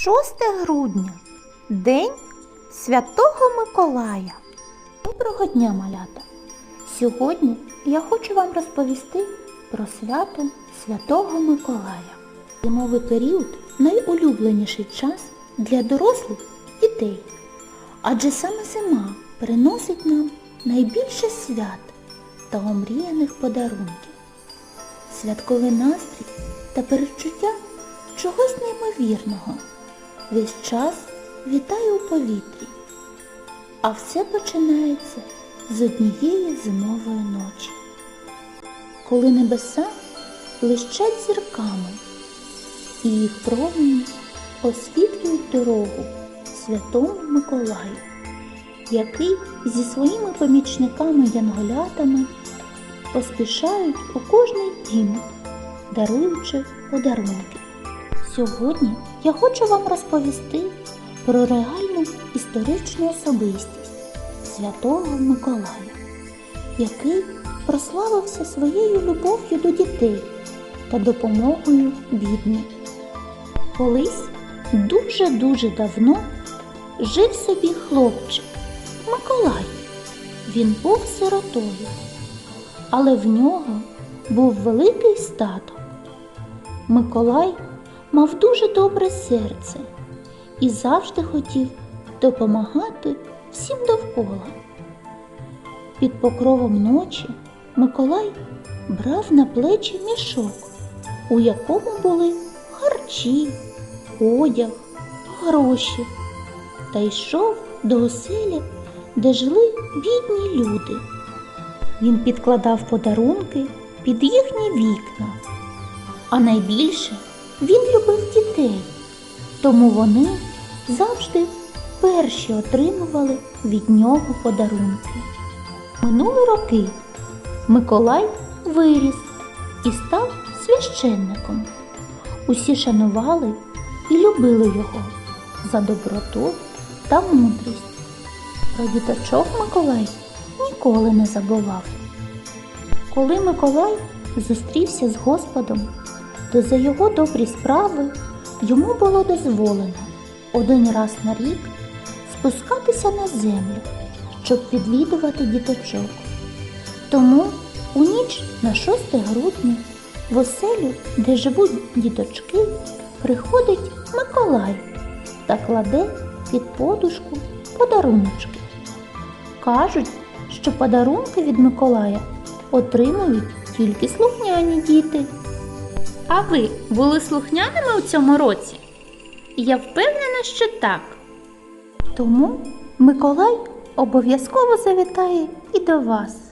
6 грудня День Святого Миколая. Доброго дня, малята! Сьогодні я хочу вам розповісти про свято Святого Миколая. Зимовий період найулюбленіший час для дорослих дітей. Адже саме зима приносить нам найбільше свят та омріяних подарунків. Святковий настрій та перечуття чогось неймовірного весь час вітає у повітрі. А все починається з однієї зимової ночі, коли небеса блищать зірками, і їх промені освітлюють дорогу святому Миколаю, який зі своїми помічниками-янголятами поспішають у кожний дім, даруючи подарунки. Сьогодні я хочу вам розповісти про реальну історичну особистість Святого Миколая, який прославився своєю любов'ю до дітей та допомогою бідним. Колись дуже-дуже давно жив собі хлопчик Миколай. Він був сиротою, але в нього був великий статок. Миколай мав дуже добре серце і завжди хотів допомагати всім довкола. Під покровом ночі Миколай брав на плечі мішок, у якому були харчі, одяг, гроші, та йшов до оселі, де жили бідні люди. Він підкладав подарунки під їхні вікна. А найбільше він любив дітей, тому вони завжди перші отримували від нього подарунки. Минули роки Миколай виріс і став священником. Усі шанували і любили його за доброту та мудрість. Про діточок Миколай ніколи не забував. Коли Миколай зустрівся з Господом, то за його добрі справи йому було дозволено один раз на рік спускатися на землю, щоб відвідувати діточок. Тому у ніч на 6 грудня в оселю, де живуть діточки, приходить Миколай та кладе під подушку подаруночки. Кажуть, що подарунки від Миколая отримують тільки слухняні діти. А ви були слухняними у цьому році? Я впевнена, що так. Тому Миколай обов'язково завітає і до вас.